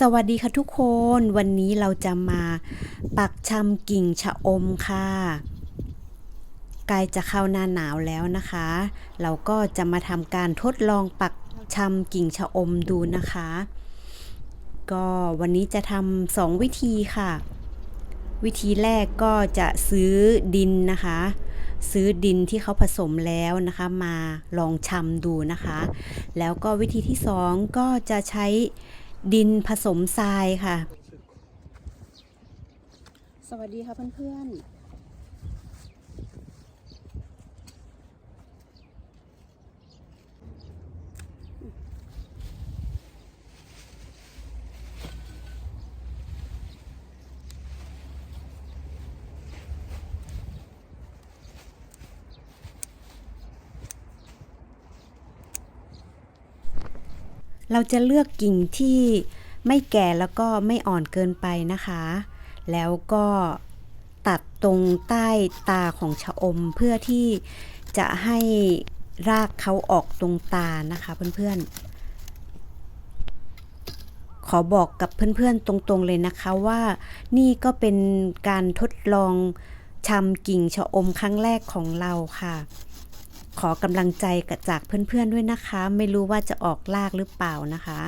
สวัสดีค่ะทุกคน วันนี้เราจะมาปักชำกิ่งชะอมค่ะใกล้จะเข้าหน้าหนาวแล้วนะคะ เราก็จะมาทำการทดลองปักชำกิ่งชะอมดูนะคะ ก็วันนี้จะทำสองวิธีค่ะ วิธีแรกก็จะซื้อดินนะคะ ซื้อดินที่เขาผสมแล้วนะคะมาลองชำดูนะคะ แล้วก็วิธีที่สองก็จะใช้ ดินผสมทรายค่ะ สวัสดีค่ะเพื่อนๆ เราจะเลือกกิ่งที่ไม่แก่แล้วก็ไม่อ่อนเกินไปนะคะ แล้วก็ตัดตรงใต้ตาของชะอมเพื่อที่จะให้รากเขาออกตรงตานะคะเพื่อนๆ ขอบอกกับเพื่อนๆตรงๆเลยนะคะว่านี่ก็เป็นการทดลองชำกิ่งชะอมครั้งแรกของเราค่ะ ขอกำลังใจจากเพื่อนๆด้วยนะคะ ไม่รู้ว่าจะออกลากหรือเปล่านะคะ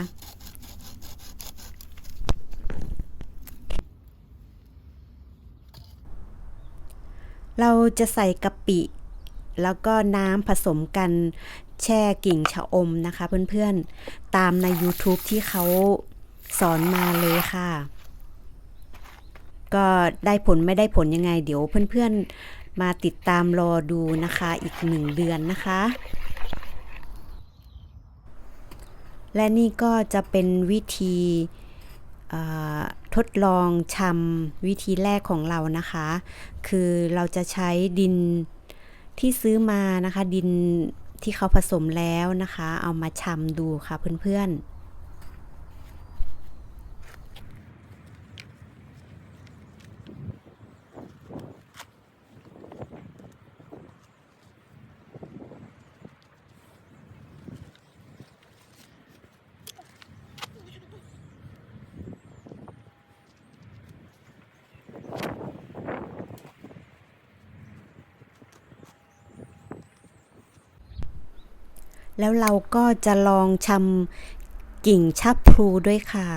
เราจะใส่กะปิ แล้วก็น้ำผสมกันแช่กิ่งชะอมนะคะเพื่อนๆ ตามใน YouTube ที่เขาสอนมาเลยค่ะ ก็ได้ผลไม่ได้ผลยังไง เดี๋ยวเพื่อนๆ มาติดตามรอดูนะคะอีกหนึ่งเดือนนะคะ และนี่ก็จะเป็นวิธีทดลองชำวิธีแรกของเรานะคะ คือเราจะใช้ดินที่ซื้อมานะคะ ดินที่เขาผสมแล้วนะคะ เอามาชำดูค่ะเพื่อนๆ แล้วเราก็จะลองชำกิ่งชับพลูด้วยค่ะ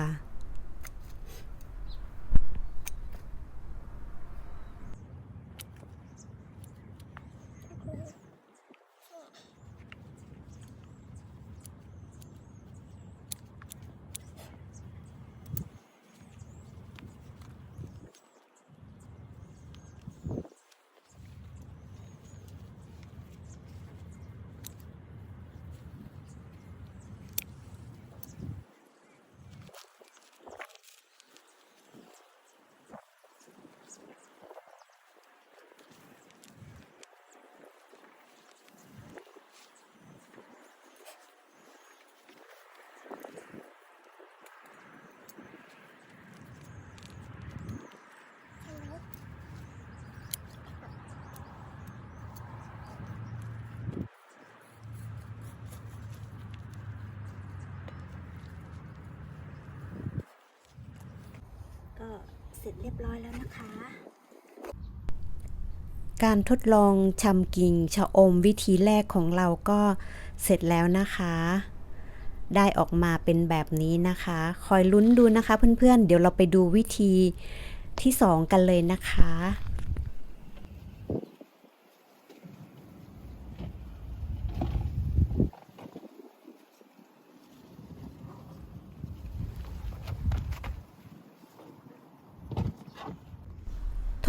ก็ เสร็จเรียบร้อยแล้วนะคะ การทดลองชำกิ่งชะอมวิธีแรกของเราก็เสร็จแล้วนะคะ ได้ออกมาเป็นแบบนี้นะคะ คอยลุ้นดูนะคะเพื่อนๆ เดี๋ยวเราไปดูวิธีที่สองกันเลยนะคะ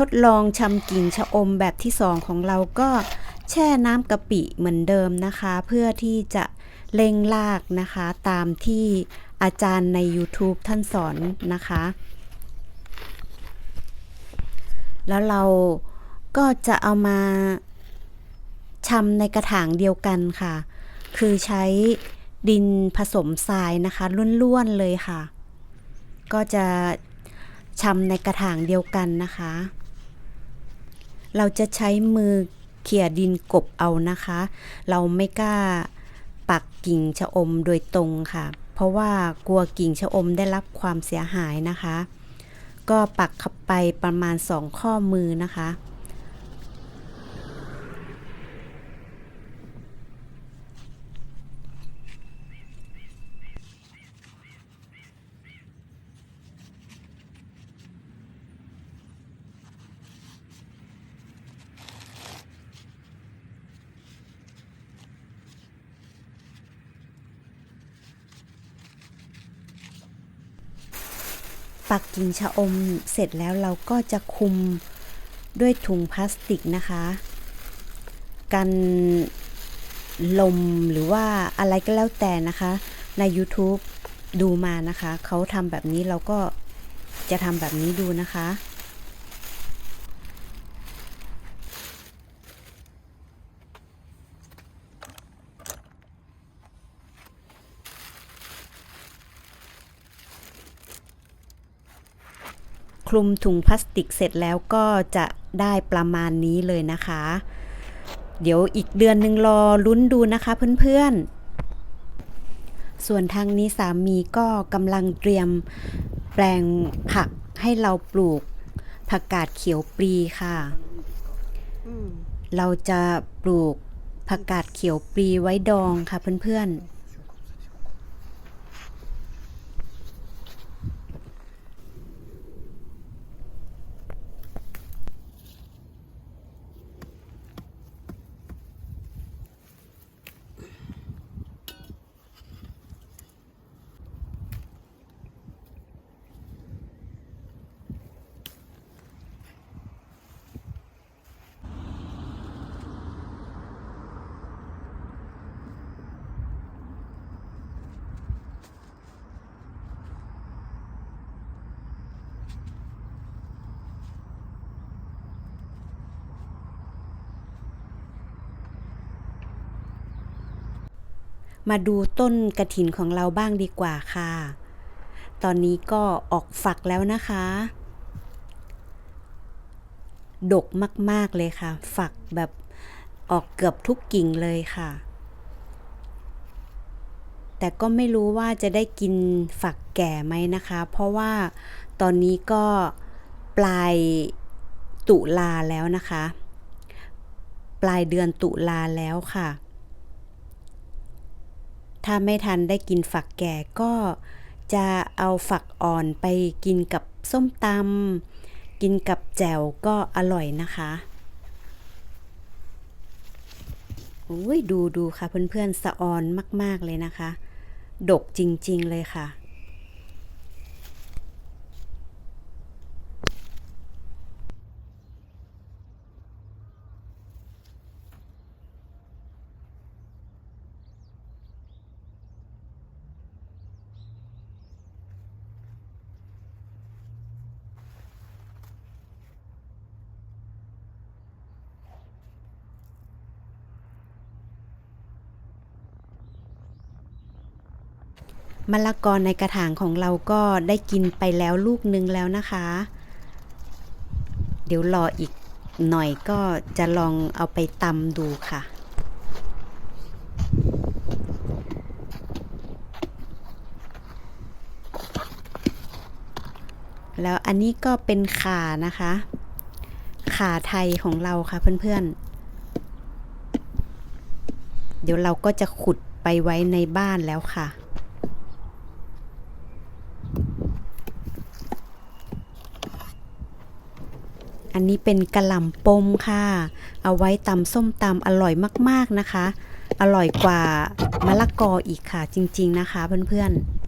ดลองชำกิ่งชะอมแบบที่สองของเราก็แช่น้ำกะปิเหมือนเดิมนะคะ เพื่อที่จะเร่งลากนะคะ ตามที่อาจารย์ใน YouTube ท่านสอนนะคะ แล้วเราก็จะเอามาชำในกระถางเดียวกันค่ะ คือใช้ดินผสมทรายนะคะล้วนๆเลยค่ะ ก็จะชำในกระถางเดียวกันนะคะ เราจะใช้มือเขี่ยดินกบเอานะคะ เราไม่กล้าปักกิ่งชะอมโดยตรงค่ะ เพราะว่ากลัวกิ่งชะอมได้รับความเสียหายนะคะ ก็ปักเข้าไปประมาณ2ข้อมือนะคะ ปักกิ่งชะอมเสร็จแล้วเราก็จะคุมด้วยถุงพลาสติกนะคะ กันลมหรือว่าอะไรก็แล้วแต่นะคะ ใน YouTube ดูมานะคะ เขาทำแบบนี้เราก็จะทำแบบนี้ดูนะคะ คลุมถุงพลาสติกเสร็จแล้วก็จะได้ประมาณนี้เลยนะคะ เดี๋ยวอีกเดือนหนึ่งรอลุ้นดูนะคะเพื่อนๆ ส่วนทางนี้สามีก็กำลังเตรียมแปลงผักให้เราปลูกผักกาดเขียวปลีค่ะ เราจะปลูกผักกาดเขียวปลีไว้ดองค่ะเพื่อนๆ มาดูต้นกระถินของเราบ้างดีกว่าค่ะ ตอนนี้ก็ออกฝักแล้วนะคะ ดกมาก ๆ เลยค่ะ ฝักแบบออกเกือบทุกกิ่งเลยค่ะ แต่ก็ไม่รู้ว่าจะได้กินฝักแก่ไหมนะคะ เพราะว่าตอนนี้ก็ปลายตุลาแล้วนะคะ ปลายเดือนตุลาแล้วค่ะ ถ้าไม่ทันได้กินฝักแก่ก็จะเอาฝักอ่อนไปกินกับส้มตำกินกับแจ่วก็อร่อยนะคะอุ้ยดูดูค่ะเพื่อนๆสะออนมาก ๆ เลยนะคะ ดกจริง ๆ เลยค่ะ มะละกอในกระถางของเราก็ได้กินไปแล้วลูกนึงแล้วนะคะ เดี๋ยวรออีกหน่อยก็จะลองเอาไปตำดูค่ะ แล้วอันนี้ก็เป็นข่านะคะข่าไทยของเราค่ะเพื่อนๆ เดี๋ยวเราก็จะขุดไปไว้ในบ้านแล้วค่ะ อันนี้เป็นกระหล่ำปมค่ะ เอาไว้ตำส้มตำอร่อยมากๆนะคะ อร่อยกว่ามะละกออีกค่ะจริง ๆ นะคะเพื่อนๆ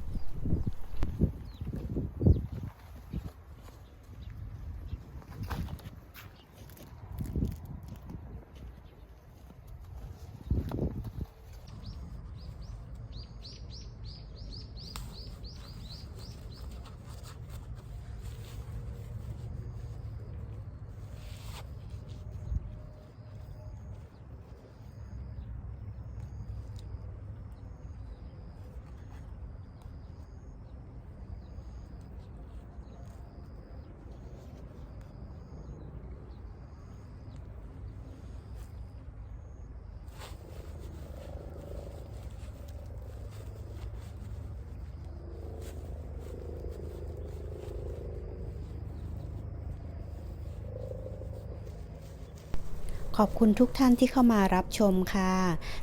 ขอบคุณทุกท่านที่เข้ามารับชมค่ะ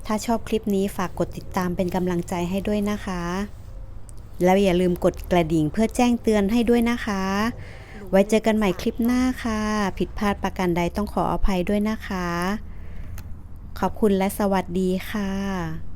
ถ้าชอบคลิปนี้ฝากกดติดตามเป็นกำลังใจให้ด้วยนะคะ แล้วอย่าลืมกดกระดิ่งเพื่อแจ้งเตือนให้ด้วยนะคะ ไว้เจอกันใหม่คลิปหน้าค่ะ ผิดพลาดประการใดต้องขออภัยด้วยนะคะ ขอบคุณและสวัสดีค่ะ